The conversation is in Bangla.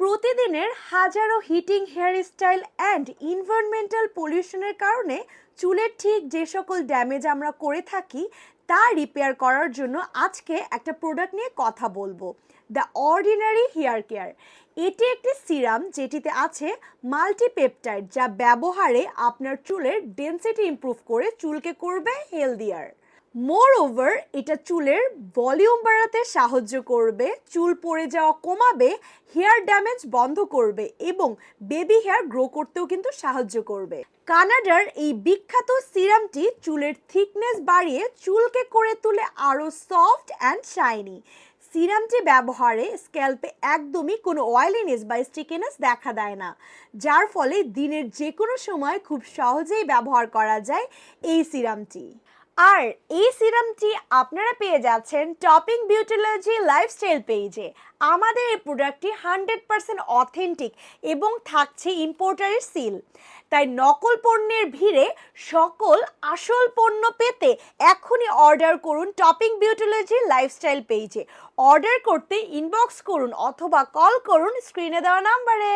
প্রতিদিনের হাজারো heating hair style and environmental পলিউশনের কারণে চুলের ঠিক যে সকল ড্যামেজ আমরা করে থাকি, তা রিপেয়ার করার জন্য আজকে একটা প্রোডাক্ট নিয়ে কথা বলব। The ordinary hair care. এটি একটি সিরাম যেটিতে আছে মাল্টিপেপটাইড যা ব্যবহারে আপনার চুলের ডেন্সিটি ইমপ্রুভ করে চুলকে করবে হেলদিয়ার। মোর ওভার এটা চুলের ভলিউম বাড়াতে সাহায্য করবে, চুল পড়ে যাওয়া কমাবে হেয়ার ড্যামেজ বন্ধ করবে এবং বেবি হেয়ার গ্রো করতেও কিন্তু সাহায্য করবে। কানাডার এই বিখ্যাত সিরামটি চুলের থিকনেস বাড়িয়ে চুলকে করে তুলে আরও সফট অ্যান্ড শাইনি সিরামটি ব্যবহারে স্ক্যাল্পে একদমই কোনো অয়েলিনেস বা স্টিকিনেস দেখা দেয় না, যার ফলে দিনের যে কোনো সময় খুব সহজেই ব্যবহার করা যায় এই সিরামটি। আর এই সিরামটি আপনারা পেয়ে যাচ্ছেন টপিং বিউটিলজি লাইফস্টাইল পেজে। আমাদের এই প্রোডাক্টটি হান্ড্রেড পার্সেন্ট অথেন্টিক এবং থাকছে ইম্পোর্টারের সিল। তাই নকল পণ্যের ভিড়ে সকল আসল পণ্য পেতে এখনই অর্ডার করুন টপিং বিউটিলজি লাইফস্টাইল পেজে। অর্ডার করতে ইনবক্স করুন অথবা কল করুন স্ক্রিনে দেওয়া নাম্বারে।